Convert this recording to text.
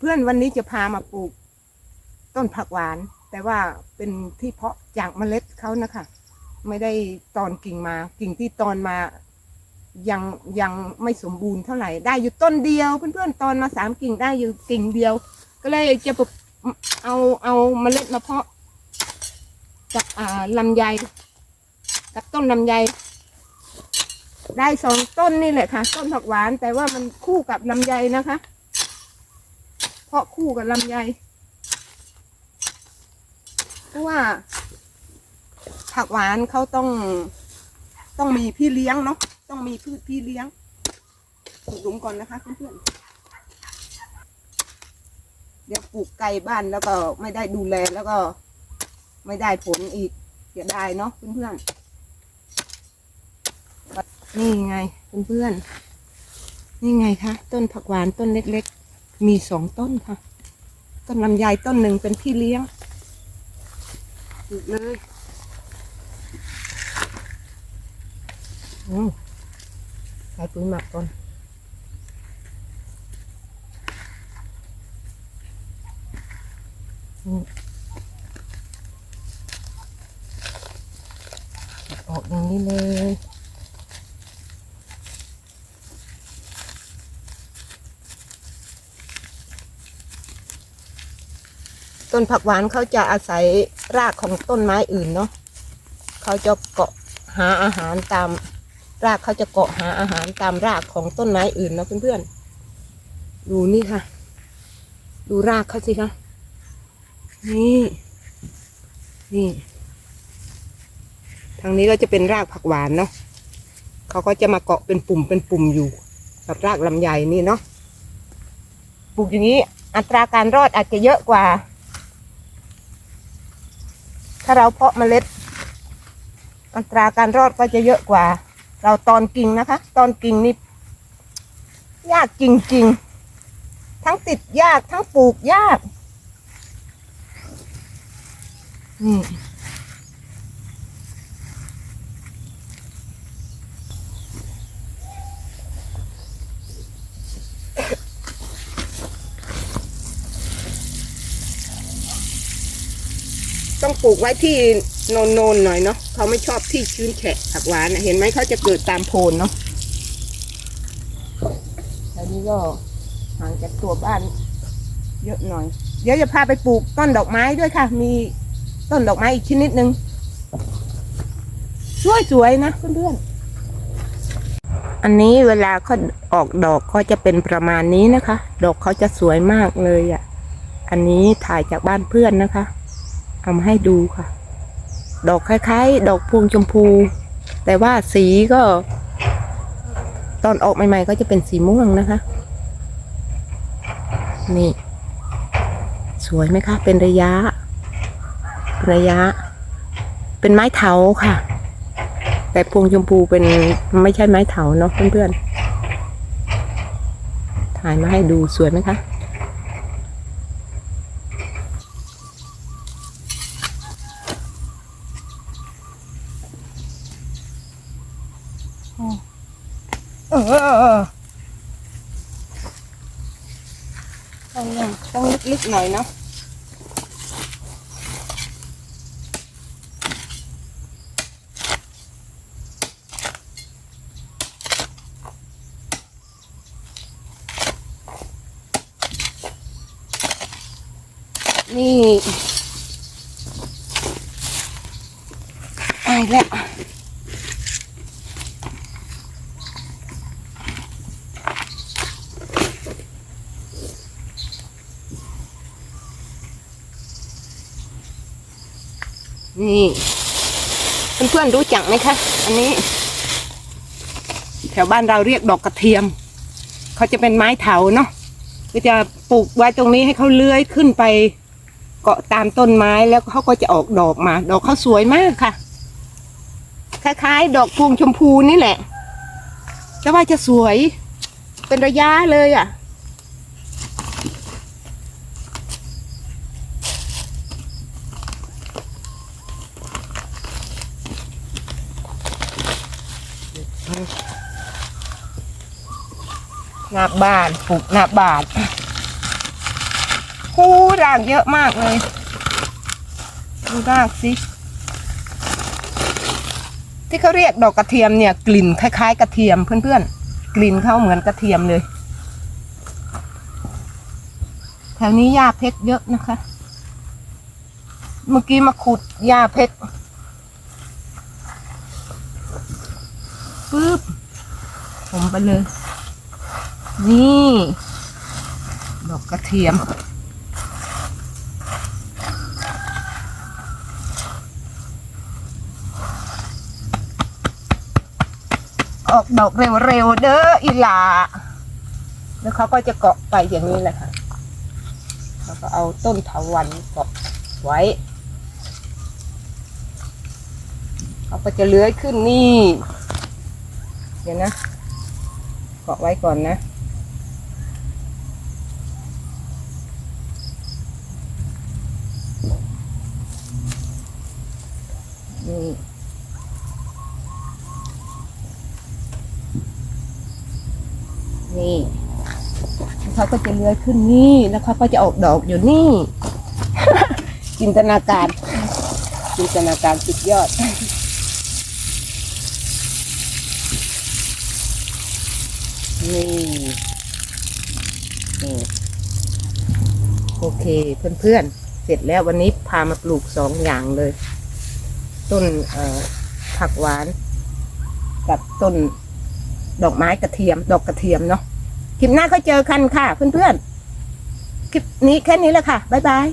เพื่อนๆวันนี้จะพามาปลูก ต้นผักหวาน แต่ว่าเป็นที่เพาะจากเมล็ดเขานะคะ ไม่ได้ตอนกิ่งมา กิ่งที่ตอนมายังยังไม่สมบูรณ์เท่าไหร่ ได้อยู่ต้นเดียว เพื่อนๆตอนมาสามกิ่งได้อยู่กิ่งเดียว ก็เลยจะเอาเอาเมล็ดมาเพาะจากอ่าลำไยกับต้นลำไยได้สองต้นนี่แหละค่ะ ต้นผักหวานแต่ว่ามันคู่กับลำไยนะคะ เพาะคู่กับลำไย เพราะว่า ผักหวานเขาต้องต้องมีพี่เลี้ยงเนาะต้องมีพืชพี่เลี้ยงปลูกหลุมก่อนนะคะเพื่อนๆเดี๋ยวปลูกไกลบ้านแล้วก็ไม่ได้ดูแลแล้วก็ ไม่ได้ผลอีกเสียดายเนาะเพื่อนๆนี่ไงเพื่อนๆนี่ไงคะต้นผักหวานต้นเล็กๆ มีสองต้นค่ะ ต้นลำไยต้นหนึ่งเป็นพี่เลี้ยงปลูกเลยอืมใส่ปุ๋ยหมักก่อนอืมออกอย่างนี้เลย ต้นผักหวานเขาจะอาศัยรากของต้นไม้อื่นเนาะเขาจะเกาะหาอาหารตาม รากเขาจะเกาะหาอาหารตามรากของต้นไม้อื่นนะเพื่อนๆดูนี่ค่ะ ดูรากเขาสิคะนี่นี่ทางนี้ก็จะเป็นรากผักหวานเนาะเขาก็จะมาเกาะเป็นปุ่มเป็นปุ่มอยู่ กับรากลำไยนี่เนาะปลูกอย่างนี้อัตราการรอดอาจจะเยอะกว่า ถ้าเราเพาะเมล็ด อัตราการรอดก็จะเยอะกว่า เราตอนกิ่งนะคะ ตอนกิ่งนี่ยากจริงๆ ทั้งติดยากทั้งปลูกยากนี่ ต้องปลูกไว้ที่โนนๆหน่อยเนาะเขาไม่ชอบที่ชื้นแฉะผักหวานนะเห็นไหมเขาจะเกิดตามโพนเนาะแล้วนี้ก็ห่างจากตัวบ้าน เยอะหน่อย เดี๋ยวจะพาไปปลูกต้นดอกไม้ด้วยค่ะ มีต้นดอกไม้อีกชนิดหนึ่งสวยๆนะเพื่อนๆอันนี้เวลาเขาออกดอกก็จะเป็นประมาณนี้นะคะ ดอกเขาจะสวยมากเลยอะ อันนี้ถ่ายจากบ้านเพื่อนนะคะ เอามาให้ดูค่ะ ดอกคล้ายๆ ดอกพวงชมพู แต่ว่าสีก็ ตอนออกใหม่ ๆ ก็จะเป็นสีม่วงนะคะ นี่ สวยไหมคะ เป็นระยะ ระยะ เป็นไม้เถาค่ะ แต่พวงชมพูเป็นไม่ใช่ไม้เถาเนาะเพื่อนๆถ่ายมาให้ดูสวยไหมคะ เออต้องต้องลึก น่อยเนาะนี่ไอ้แล้วนี่เพื่อนๆรู้จักไหมคะ อันนี้ แถวบ้านเราเรียกดอกกระเทียม เขาจะเป็นไม้เถาเนาะก็จะปลูกไว้ตรงนี้ให้เขาเลื้อยขึ้นไป เกาะตามต้นไม้แล้วเขาก็จะออกดอกมา ดอกเขาสวยมากค่ะ คล้ายๆ ดอกพวงชมพูนี่แหละ แต่ว่าจะสวย เป็นระยะเลยอะ หน้าบ้านปลูกหน้าบ้านหูรากเยอะมากเลย ดูรากสิ ที่เขาเรียกดอกกระเทียมเนี่ย กลิ่นคล้ายๆ กระเทียมเพื่อนๆ กลิ่นเขาเหมือนกระเทียมเลย แถวนี้หญ้าเพชรเยอะนะคะ เมื่อกี้มาขุดหญ้าเพชรปึ๊บผม ไปเลย นี่ ดอกกระเทียม ออกดอกเร็วๆเด้ออีหลาแล้วเขาก็จะเกาะไปอย่างนี้แหละค่ะแล้วก็เอาต้นเถาวันเกาะไว้เขาก็จะเลื้อยขึ้นนี่ เดี๋ยวนะ เกาะไว้ก่อนนะนี่นี่เขาก็จะเลื้อยขึ้นนี่แล้วเขาก็จะออกดอกอยู่นี่ จินตนาการ จินตนาการสุดยอด นี่นี่โอเคเพื่อนๆ เสร็จแล้ววันนี้พามาปลูกสองอย่างเลย ต้นผักหวาน กับต้นดอกไม้กระเทียม ดอกกระเทียมเนาะคลิปหน้าก็เจอกันค่ะ เพื่อนๆ คลิปนี้แค่นี้แหละค่ะ บ๊ายบาย